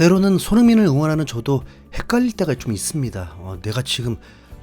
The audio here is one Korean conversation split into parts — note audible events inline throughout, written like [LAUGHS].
때로는 손흥민을 응원하는 저도 헷갈릴 때가 좀 있습니다. 어, 내가 지금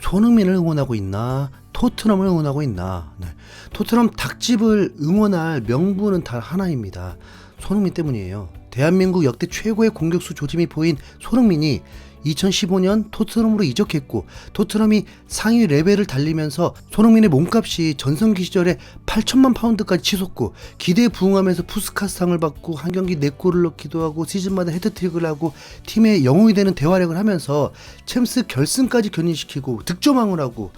손흥민을 응원하고 있나 토트넘을 응원하고 있나 네. 토트넘 닭집을 응원할 명분은 단 하나입니다. 손흥민 때문이에요. 대한민국 역대 최고의 공격수 조짐이 보인 손흥민이 2015년 토트넘으로 이적했고 토트넘이 상위 레벨을 달리면서 손흥민의 몸값이 전성기 시절에 8천만 파운드까지 치솟고 기대에 부응하면서 푸스카스상을 받고 한 경기 4골을 넣기도 하고 시즌마다 헤드트릭을 하고 팀의 영웅이 되는 대활약을 하면서 챔스 결승까지 견인시키고 득점왕을 하고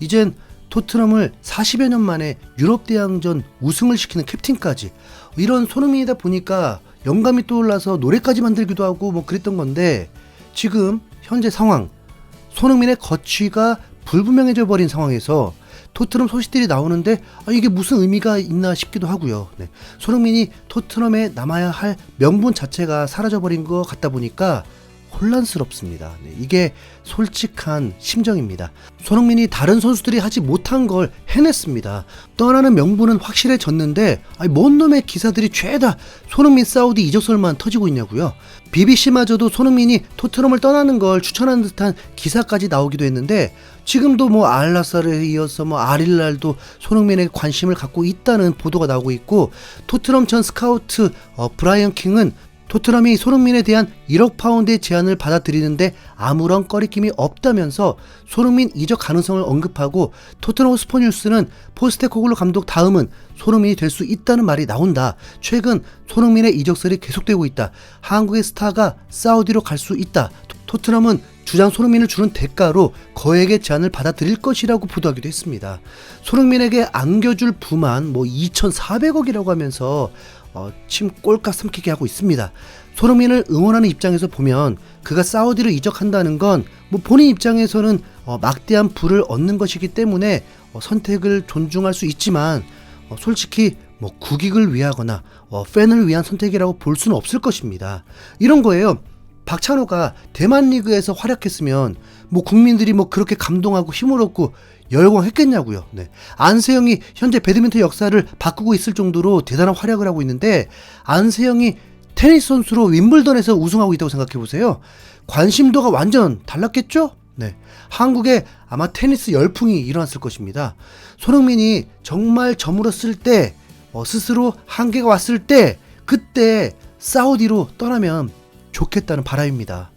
이젠 토트넘을 40여 년 만에 유럽 대항전 우승을 시키는 캡틴까지. 이런 손흥민이다 보니까 영감이 떠올라서 노래까지 만들기도 하고 뭐 그랬던 건데 지금 현재 상황 손흥민의 거취가 불분명해져 버린 상황에서 토트넘 소식들이 나오는데 아, 이게 무슨 의미가 있나 싶기도 하고요. 네. 손흥민이 토트넘에 남아야 할 명분 자체가 사라져 버린 것 같다 보니까 혼란스럽습니다. 네, 이게 솔직한 심정입니다. 손흥민이 다른 선수들이 하지 못한 걸 해냈습니다. 떠나는 명분은 확실해졌는데 아니, 뭔 놈의 기사들이 죄다 손흥민 사우디 이적설만 터지고 있냐고요. BBC마저도 손흥민이 토트넘을 떠나는 걸 추천하는 듯한 기사까지 나오기도 했는데 지금도 뭐 알라사르에 이어서 뭐 아릴랄도 손흥민에 관심을 갖고 있다는 보도가 나오고 있고 토트넘 전 스카우트 어, 브라이언 킹은 토트넘이 손흥민에 대한 1억 파운드의 제안을 받아들이는데 아무런 꺼리낌이 없다면서 손흥민 이적 가능성을 언급하고 토트넘 스포 뉴스는 포스테코글로 감독 다음은 손흥민이 될 수 있다는 말이 나온다. 최근 손흥민의 이적설이 계속되고 있다. 한국의 스타가 사우디로 갈 수 있다. 토트넘은 주장 손흥민을 주는 대가로 거액의 제안을 받아들일 것이라고 보도하기도 했습니다. 손흥민에게 안겨줄 부만 뭐 2,400억이라고 하면서 어, 침 꼴깍 삼키게 하고 있습니다. 손흥민을 응원하는 입장에서 보면 그가 사우디로 이적한다는 건 뭐 본인 입장에서는 어, 막대한 부를 얻는 것이기 때문에 어, 선택을 존중할 수 있지만 어, 솔직히 뭐 국익을 위하거나 어, 팬을 위한 선택이라고 볼 수는 없을 것입니다. 이런 거예요. 박찬호가 대만 리그에서 활약했으면 뭐 국민들이 뭐 그렇게 감동하고 힘을 얻고 열광했겠냐고요. 네. 안세영이 현재 배드민턴 역사를 바꾸고 있을 정도로 대단한 활약을 하고 있는데 안세영이 테니스 선수로 윈블던에서 우승하고 있다고 생각해 보세요. 관심도가 완전 달랐겠죠? 네. 한국에 아마 테니스 열풍이 일어났을 것입니다. 손흥민이 정말 저물었을 때, 어, 스스로 한계가 왔을 때, 그때 사우디로 떠나면 좋겠다는 바람입니다.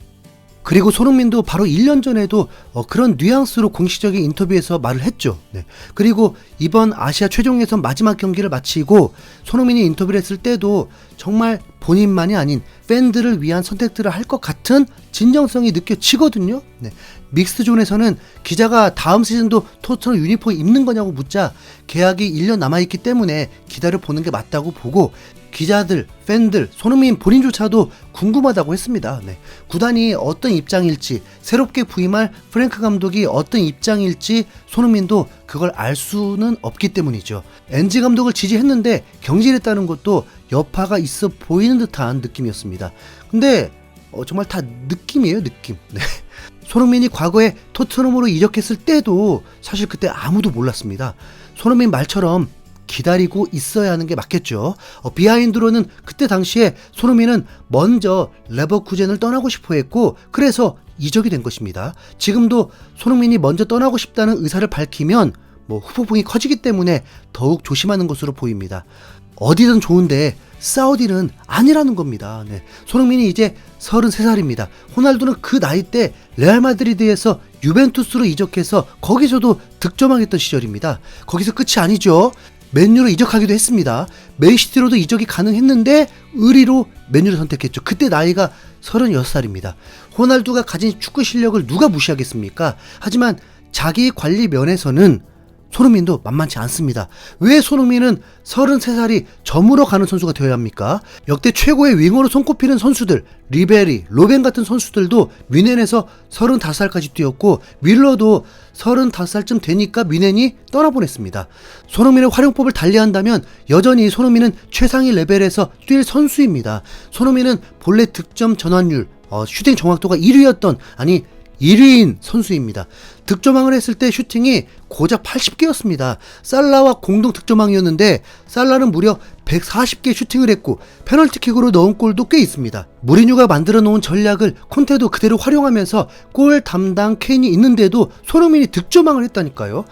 그리고 손흥민도 바로 1년 전에도 어, 그런 뉘앙스로 공식적인 인터뷰에서 말을 했죠. 네. 그리고 이번 아시아 최종 예선 마지막 경기를 마치고 손흥민이 인터뷰를 했을 때도 정말 본인만이 아닌 팬들을 위한 선택들을 할 것 같은 진정성이 느껴지거든요. 네. 믹스존에서는 기자가 다음 시즌도 토트넘 유니폼 입는 거냐고 묻자 계약이 1년 남아있기 때문에 기다려 보는 게 맞다고 보고 기자들, 팬들, 손흥민 본인조차도 궁금하다고 했습니다. 네. 구단이 어떤 입장일지, 새롭게 부임할 프랭크 감독이 어떤 입장일지 손흥민도 그걸 알 수는 없기 때문이죠. 엔지 감독을 지지했는데 경질했다는 것도 여파가 있어 보이는 듯한 느낌이었습니다. 근데 어, 정말 다 느낌이에요, 느낌. 네. [LAUGHS] 손흥민이 과거에 토트넘으로 이적했을 때도 사실 그때 아무도 몰랐습니다. 손흥민 말처럼 기다리고 있어야 하는 게 맞겠죠. 어, 비하인드로는 그때 당시에 손흥민은 먼저 레버쿠젠을 떠나고 싶어 했고 그래서 이적이 된 것입니다. 지금도 손흥민이 먼저 떠나고 싶다는 의사를 밝히면 뭐 후폭풍이 커지기 때문에 더욱 조심하는 것으로 보입니다. 어디든 좋은데 사우디는 아니라는 겁니다. 네. 손흥민이 이제 33살입니다. 호날두는 그 나이 때 레알 마드리드에서 유벤투스로 이적해서 거기서도 득점하겠던 시절입니다. 거기서 끝이 아니죠. 맨유로 이적하기도 했습니다. 맨시티로도 이적이 가능했는데 의리로 맨유를 선택했죠. 그때 나이가 36살입니다. 호날두가 가진 축구 실력을 누가 무시하겠습니까? 하지만 자기 관리 면에서는 손흥민도 만만치 않습니다. 왜 손흥민은 33살이 저물어 가는 선수가 되어야 합니까? 역대 최고의 윙어로 손꼽히는 선수들, 리베리, 로벤 같은 선수들도 뮌헨에서 35살까지 뛰었고 밀러도 35살쯤 되니까 뮌헨이 떠나보냈습니다. 손흥민의 활용법을 달리한다면 여전히 손흥민은 최상위 레벨에서 뛸 선수입니다. 손흥민은 본래 득점 전환율, 어, 슈팅 정확도가 1위였던 아니 1위인 선수입니다. 득점왕을 했을 때 슈팅이 고작 80개였습니다. 살라와 공동 득점왕이었는데 살라는 무려 140개 슈팅을 했고 페널티킥으로 넣은 골도 꽤 있습니다. 무리뉴가 만들어 놓은 전략을 콘테도 그대로 활용하면서 골 담당 케인이 있는데도 손흥민이 득점왕을 했다니까요.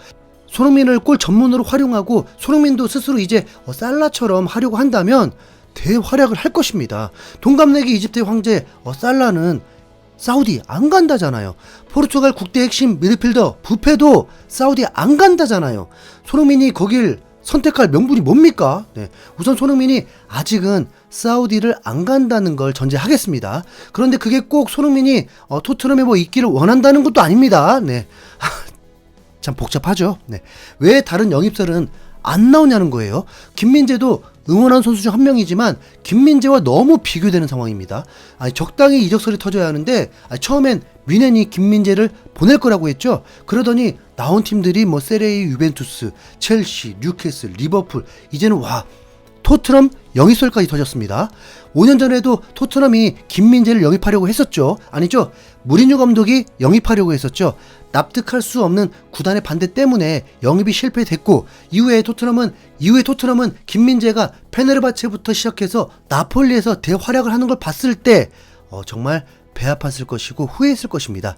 손흥민을 골 전문으로 활용하고 손흥민도 스스로 이제 어, 살라처럼 하려고 한다면 대활약을 할 것입니다. 동갑내기 이집트의 황제 어, 살라는 사우디 안 간다잖아요. 포르투갈 국대 핵심 미드필더 부페도 사우디 안 간다잖아요. 손흥민이 거길 선택할 명분이 뭡니까? 네. 우선 손흥민이 아직은 사우디를 안 간다는 걸 전제하겠습니다. 그런데 그게 꼭 손흥민이 어, 토트넘에 뭐 있기를 원한다는 것도 아닙니다. 네. [LAUGHS] 참 복잡하죠. 네. 왜 다른 영입설은 안 나오냐는 거예요. 김민재도 응원한 선수 중 한 명이지만 김민재와 너무 비교되는 상황입니다. 아니, 적당히 이적설이 터져야 하는데 아니, 처음엔 뮌헨이 김민재를 보낼 거라고 했죠. 그러더니 나온 팀들이 뭐 세레이, 유벤투스, 첼시, 뉴캐슬, 리버풀 이제는 와 토트넘 영입설까지 터졌습니다. 5년 전에도 토트넘이 김민재를 영입하려고 했었죠. 아니죠. 무리뉴 감독이 영입하려고 했었죠. 납득할 수 없는 구단의 반대 때문에 영입이 실패됐고 이후에 토트넘은 이후에 토트넘은 김민재가 페네르바체부터 시작해서 나폴리에서 대활약을 하는 걸 봤을 때 어, 정말 배 아팠을 것이고 후회했을 것입니다.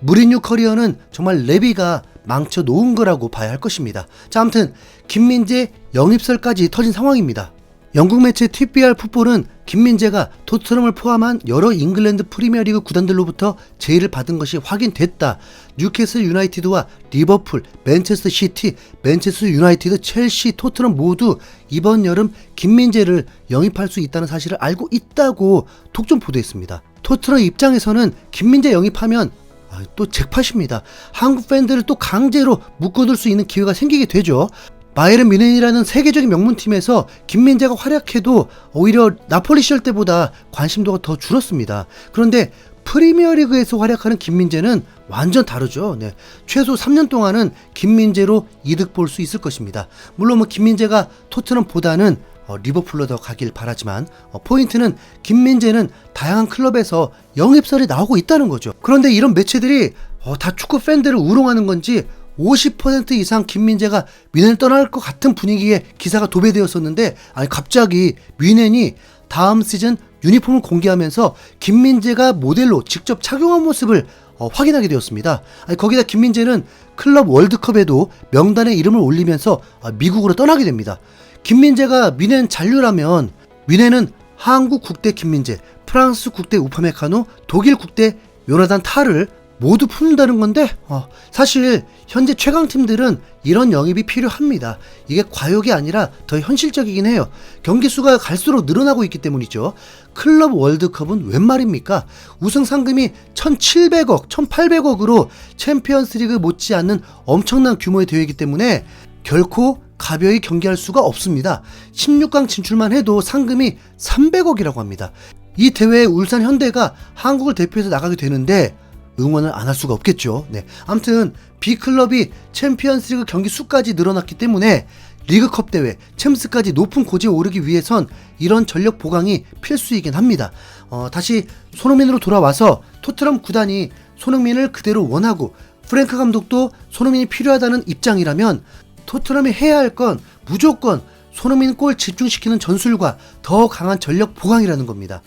무리뉴 커리어는 정말 레비가 망쳐 놓은 거라고 봐야 할 것입니다. 자, 아무튼 김민재 영입설까지 터진 상황입니다. 영국 매체 TBR 풋볼은 김민재가 토트넘을 포함한 여러 잉글랜드 프리미어리그 구단들로부터 제의를 받은 것이 확인됐다. 뉴캐슬 유나이티드와 리버풀, 맨체스터 시티, 맨체스터 유나이티드, 첼시, 토트넘 모두 이번 여름 김민재를 영입할 수 있다는 사실을 알고 있다고 독점 보도했습니다. 토트넘 입장에서는 김민재 영입하면 아, 또 잭팟입니다. 한국 팬들을 또 강제로 묶어둘 수 있는 기회가 생기게 되죠. 바이에른 뮌헨이라는 세계적인 명문팀에서 김민재가 활약해도 오히려 나폴리 시절 때보다 관심도가 더 줄었습니다. 그런데 프리미어리그에서 활약하는 김민재는 완전 다르죠. 네. 최소 3년 동안은 김민재로 이득 볼 수 있을 것입니다. 물론 뭐 김민재가 토트넘보다는 어, 리버풀로 더 가길 바라지만 어, 포인트는 김민재는 다양한 클럽에서 영입설이 나오고 있다는 거죠. 그런데 이런 매체들이 어, 다 축구 팬들을 우롱하는 건지 50% 이상 김민재가 뮌헨을 떠날 것 같은 분위기에 기사가 도배되었었는데 아니 갑자기 뮌헨이 다음 시즌 유니폼을 공개하면서 김민재가 모델로 직접 착용한 모습을 어, 확인하게 되었습니다. 아니, 거기다 김민재는 클럽 월드컵에도 명단에 이름을 올리면서 아, 미국으로 떠나게 됩니다. 김민재가 뮌헨 잔류라면 뮌헨은 한국 국대 김민재, 프랑스 국대 우파메카노, 독일 국대 요나단 타를 모두 품는다는 건데 어, 사실 현재 최강 팀들은 이런 영입이 필요합니다. 이게 과욕이 아니라 더 현실적이긴 해요. 경기 수가 갈수록 늘어나고 있기 때문이죠. 클럽 월드컵은 웬 말입니까? 우승 상금이 1,700억, 1,800억으로 챔피언스리그 못지않는 엄청난 규모의 대회이기 때문에 결코 가벼이 경기할 수가 없습니다. 16강 진출만 해도 상금이 300억이라고 합니다. 이 대회에 울산 현대가 한국을 대표해서 나가게 되는데 응원을 안 할 수가 없겠죠. 네. 아무튼 B클럽이 챔피언스리그 경기 수까지 늘어났기 때문에 리그컵 대회, 챔스까지 높은 고지에 오르기 위해선 이런 전력 보강이 필수이긴 합니다. 어, 다시 손흥민으로 돌아와서 토트넘 구단이 손흥민을 그대로 원하고 프랭크 감독도 손흥민이 필요하다는 입장이라면 토트넘이 해야 할 건 무조건 손흥민 골 집중시키는 전술과 더 강한 전력 보강이라는 겁니다.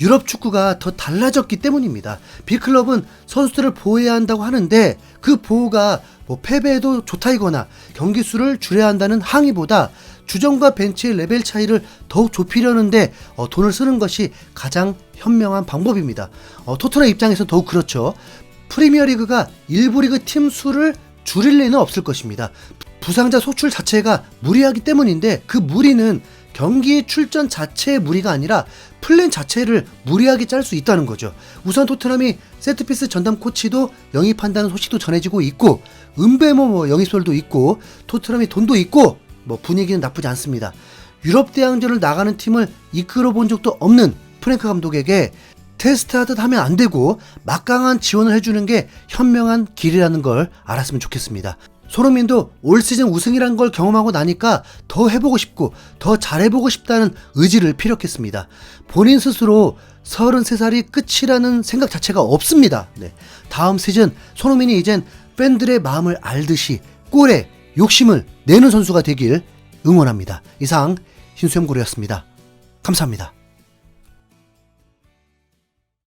유럽 축구가 더 달라졌기 때문입니다. B클럽은 선수들을 보호해야 한다고 하는데 그 보호가 뭐 패배에도 좋다이거나 경기 수를 줄여야 한다는 항의보다 주전과 벤치의 레벨 차이를 더욱 좁히려는데 어, 돈을 쓰는 것이 가장 현명한 방법입니다. 어, 토트넘 입장에서 더욱 그렇죠. 프리미어리그가 일부 리그 팀 수를 줄일 리는 없을 것입니다. 부상자 소출 자체가 무리하기 때문인데 그 무리는 경기 출전 자체의 무리가 아니라 플랜 자체를 무리하게 짤 수 있다는 거죠. 우선 토트넘이 세트피스 전담 코치도 영입한다는 소식도 전해지고 있고 은배모 뭐 영입설도 있고 토트넘이 돈도 있고 뭐 분위기는 나쁘지 않습니다. 유럽 대항전을 나가는 팀을 이끌어 본 적도 없는 프랭크 감독에게 테스트하듯 하면 안 되고 막강한 지원을 해주는 게 현명한 길이라는 걸 알았으면 좋겠습니다. 손흥민도 올 시즌 우승이란 걸 경험하고 나니까 더 해보고 싶고 더 잘해보고 싶다는 의지를 피력했습니다. 본인 스스로 33살이 끝이라는 생각 자체가 없습니다. 네. 다음 시즌 손흥민이 이젠 팬들의 마음을 알듯이 골에 욕심을 내는 선수가 되길 응원합니다. 이상 신수영고리였습니다. 감사합니다.